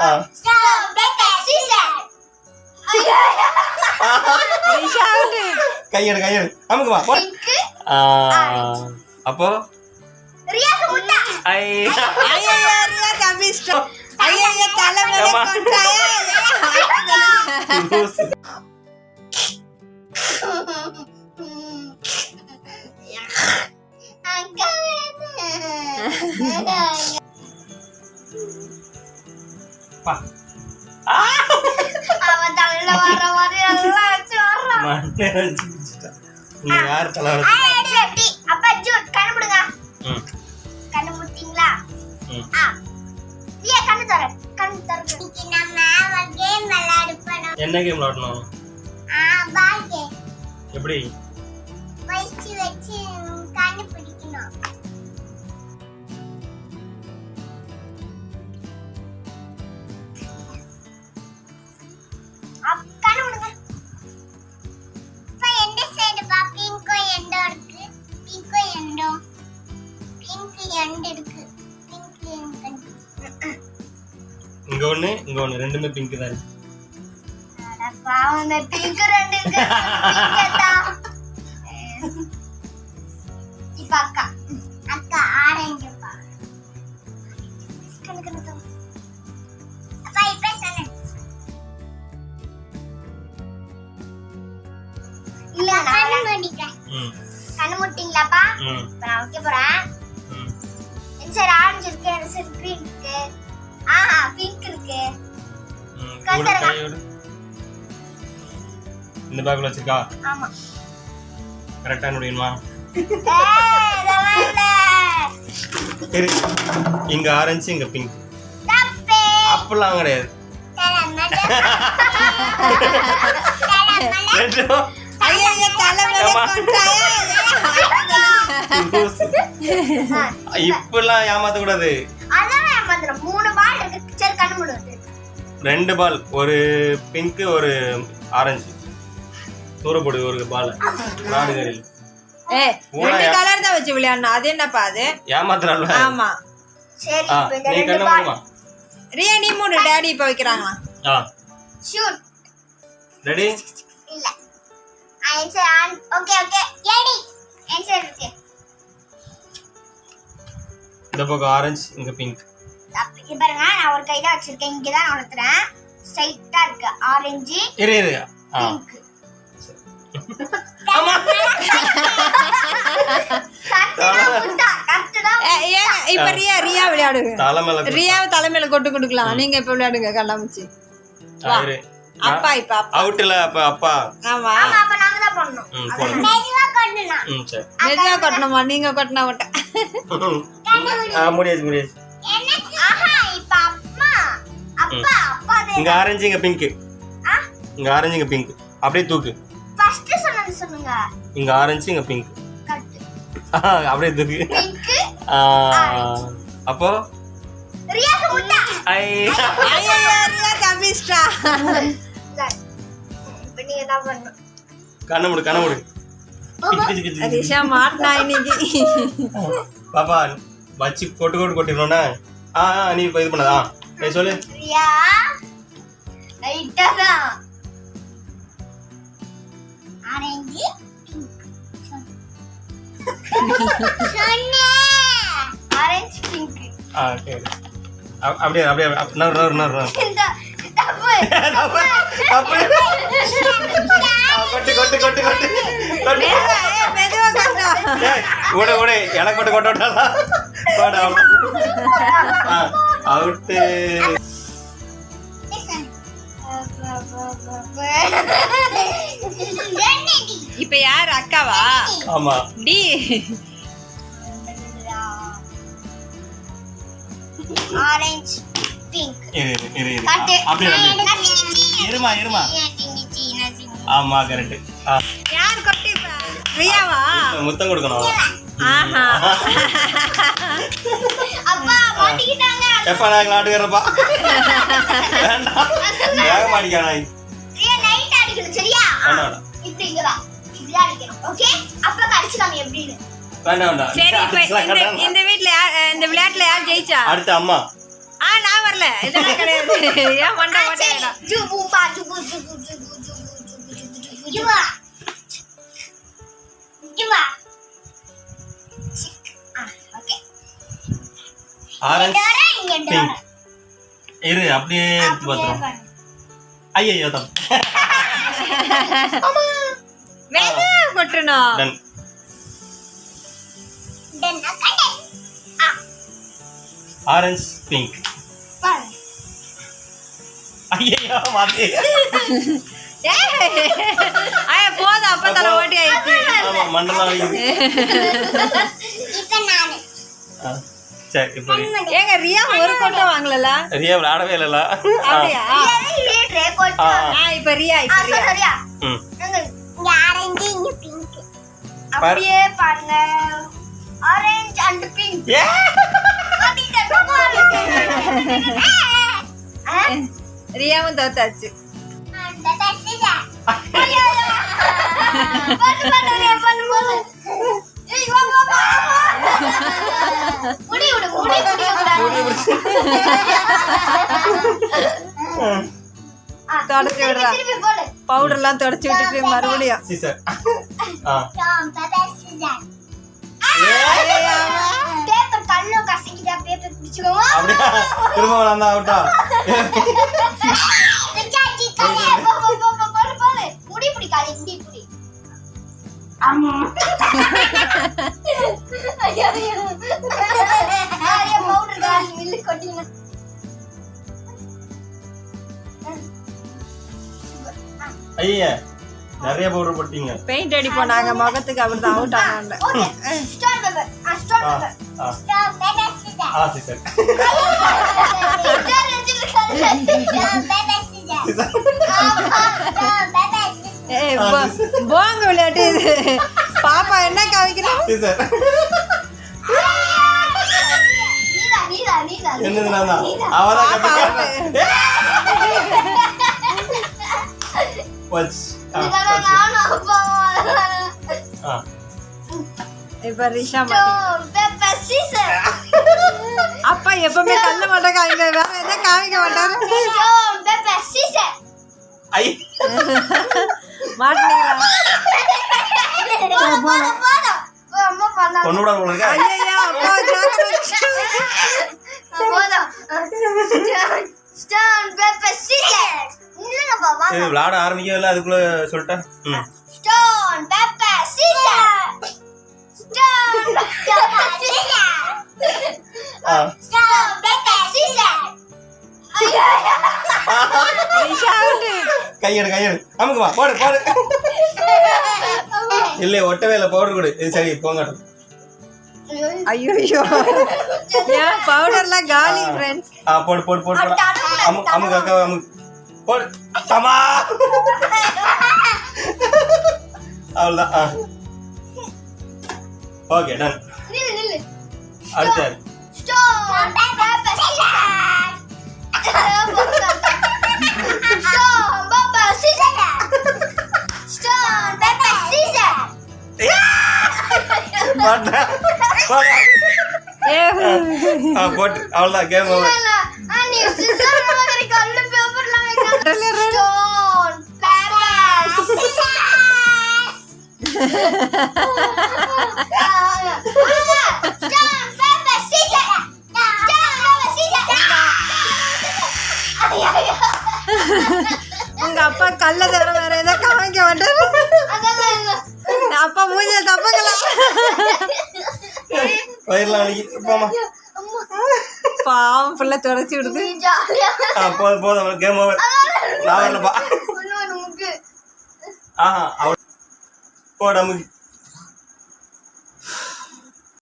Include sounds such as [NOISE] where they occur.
ஆ. ரிஷாவுக்கு கையெடு கையெடு அமுக்கு போ. ஆ, அப்போ ஐ ஐயோ ரியா தப்பிச்சிட்டா ஐயோ தலை மேல ஏம்மா? கொண்டாயா லூசு. பா. மண்ணை வச்சு குடிச்சிட்டா. இன்னும் யார் தலை வச்சு அப்பா ஜூட் கண்ணு முடுங்க ம் கண்ணு முட்டிங்களா ம் ஆ ரியா கண்ணு தர கண்ணு தர இன்னைக்கு நம்ம கேம் விளையாட போறோம் என்ன கேம் விளாடணும் ஆ பால் கேம் எப்படி வச்சு வச்சு கண்ணு இங்க ஒண்ணு இங்க ஒண்ணு. ரெண்டுமே பிங்க் தான் இருக்கு. அட பாவமே பிங்க் ரெண்டு இருக்கு. Pink தான். இப்ப அக்கா. அக்கா ஆரஞ்சு பா. கண்ணு கண்ணு தரேன். அப்பா இப்ப சொல்லு. இல்ல கண்ணு மூடிக்கிறேன். ம். கண்ணு மூட்டிங்களாப்பா ம். இப்ப நான் வைக்க போறேன். சைடு ஆரஞ்சு இருக்கு சைடு கிரீன் இருக்கு. ஆஹா பிங்க் இருக்கு. இந்த பேக்ல வச்சிருக்கா? ஆமா. கரெக்டா முடியுமா. சரி இங்க ஆரஞ்சு இங்க பிங்க். அப்பெல்லாம் கிடையாது. [LAUGHS] இப்பெல்லாம் ஏமாத்த கூடாது அதான் ஏமாத்துறேன். மூணு பால் இருக்கு. சரி கண்ணு மூடுவது ரெண்டு பால் ஒரு பிங்க் ஒரு ஆரஞ்சு தூர போடு ஒரு பால் நாடு கறியில் ஏ ஊனா ரெண்டு யா- கலர் தான் வச்சு விளையாடணும். அது என்னப்பா அது? ஏமாத்துறாள் ஆமா. சரி நீ ரெண்டு கண்ண பால் முடியுமா ரியா நீ மூணு டேடி இப்ப வைக்கிறாங்களா? ஆ. ஷூட் ரெடி இல்ல. ஆன்சர் ஆன் ஓகே ஓகே ஏடி ஆன்சர் இருக்கு. இந்த பக்கம் ஆரஞ்சு இங்க பிங்க் இது பாருங்க நான் ஒரு கை தான் வச்சிருக்கேன். இங்க தான் நான் வளர்த்துறேன் ஸ்ட்ரைட்டா இருக்கு. ஆரஞ்சு இரு இரு. ஆ. பிங்க் இப்ப ரியா ரியா விளையாடுங்க. ரியாவை தலைமையில கொட்டு கொடுக்கலாம். நீங்க இப்ப விளையாடுங்க கண்ணாமூச்சி. ஆ, இரு. அப்பா இப்ப அப்பா. அவுட்ல அப்ப அப்பா. ஆமா. ஆமா மெதுவா கொண்டுலாம் ம் சரி. மெதுவா கொட்டணுமா நீங்க கொட்டினா விட்டேன் ஆ முடியாச்சு முடியாச்சு எனக்கு ஆஹா இப்ப அம்மா. அப்பா அப்பா இங்க ஆரஞ்சு இங்க பிங்க் இங்க ஆரஞ்சு இங்க பிங்க் அப்படியே தூக்கு. ஃபர்ஸ்ட் சொன்னது சொல்லுங்க. இங்க ஆரஞ்சு இங்க பிங்க் அப்படியே தூக்கு. அப்போ? ரியாக்கு முட்டா. ஐ. ஐயோ ரியா [LAUGHS] இப்ப நீங்க என்ன பண்ணணும். கண்ண முடு கண்ண முடு. ரிஷா மாட்டினா இன்னைக்கு. பாப்பா வச்சு கொட்டு கொட்டு கொட்டிடணும்னா? ஆ ஆ, நீ இப்போ இது பண்ணதா? நீ சொல்லு. ரியா லைட்டா தான் ஆரஞ்சு சொன்னேன் ஆரஞ்சு பிங்க். ஆ சரி அப்- அப்படியே அப்படியே தப்பு தப்பு, தப்பு. கொட்டு கொட்டு கொட்டு கொட்டு. விடு விடு எனக்கு மட்டும் போடா அவுட்டு இப்ப யார்? அக்காவா? ஆமா. டி. ஆரஞ்சு பிங்க் இரு இரு இரு. அப்படியே இருமா இருமா. ஆமா கரெக்ட் யார் கொட்டிப்பா ரியாவா இப்ப முத்தம் கொடுக்கணும். ஆஹா. அப்பா மாட்டிக்கிட்டாங்க. எப்ப நான் விளாட்டுக்கிறப்பா வேண்டாம். வேக மாட்டிக்கானா ரியா நைட் அடிக்கணும் சரியா? ஆ, வேண்டாம் வேண்டாம். இப்படி அடிக்கணும் ஓகே அப்பா கடிச்சுக்காம எப்படின்னு. சரி இப்ப இந்த வீட்ல இந்த விளையாட்டுல யார் ஜெயிச்சா? அடுத்து அம்மா. ஆ நான் வரல. இதெல்லாம் கிடையாது. ஏன் [LAUGHS] மண்டை ஆரஞ்சு டோரா இங்க டோரா பிங்க் இரு அப்படியே எடுத்து பார்த்துருவோம். ஐயோ தப்பு வேலை கொட்டணும் டன் டன் அக்கடே ஆ. ஆரஞ்சு பிங்க் பாரு ஐயோ மாத்தி. ஆய [LAUGHS] போதும் அப்ப தலை ஓட்டி ஆயிடுச்சு. ஏங்க ரியா ஒரு கொட்டை வாங்கலல? ரியா விளையாடவே அப்படியா? ஆ. இப்ப ரியா ஆ இப்ப ரியா. சரியா ம். இங்க ஆரஞ்சு இங்க பிங்க் அப்படியே பாருங்க. ஆரஞ்சு அண்ட் பிங்க் ஏ. ரியாவும் தோத்தாச்சு தொடச்சு விடுறா. போடு பவுடர்லாம் தொடச்சு விட்டுட்டு மறுபடியும். திரும்ப விளாண்டா அவுட்டா? [LAUGHS] ஆமா ஐயோ ஐயோ ஐயோ பவுடர் காலி மில்லு கொட்டினா ஐயா நிறைய பவுடர் போட்டீங்க. பெயிண்ட் அடிப்போம். நாங்க முகத்துக்கு அப்படிதான் அவுட் ஆனால ஓகே ஸ்டார் பேப்பர் ஆ ஸ்டார் ஆ போங்க விளையாட்டு. இது பாப்பா என்ன இப்ப ரிஷா சீசர். அப்பா எப்பவுமே கல்ல மாட்டா காமிக்க வேற எதை காமிக்க மாட்டாரு. ஐ. பண்ணா பொண்ணு விட போல இருக்கா ஐயோ அப்பா ஜாக்கிரதை. போதும் ஸ்டார் பேப்பர் சீசர் இல்லங்க பாபா இது விளையாட ஆரம்பிக்கவே இல்லை அதுக்குள்ள சொல்லிட்டேன் stone paper scissor stone paper scissor ஆ stone paper scissor Risha out. கையெடு கையெடு. அமுக்குமா போடு போடு. இல்லை ஒட்டவே இல்லை பவுடர் கொடு. இது சரி போங்க. ஐயோ ஐயோ. ஏன் பவுடர்லாம் காலி ஃப்ரெண்ட்ஸ் ஆ போடு போடு போடு போடு. அமு அமுக்கு அக்கா அமுக்கு. போடு. அம்மா அவ்வளோதான் ஆ. ஓகே டன் நில்லு நில்லு அடுத்த சீசர் ஸ்டோன் பேப்பர் சீசர் உங்க அப்பா கல்ல தவிர வேற எதை காமிக்க மாட்டாரு. அப்பா மூஞ்சில தப்பக்கலாம் வலிக்கு போமா பாவம் ஃபுல்லா தொடச்சி விடுது. போதும் போதும் கேம் ஓவர் நான் வரலப்பா. ஆஹா அவள் போட அமுக்கு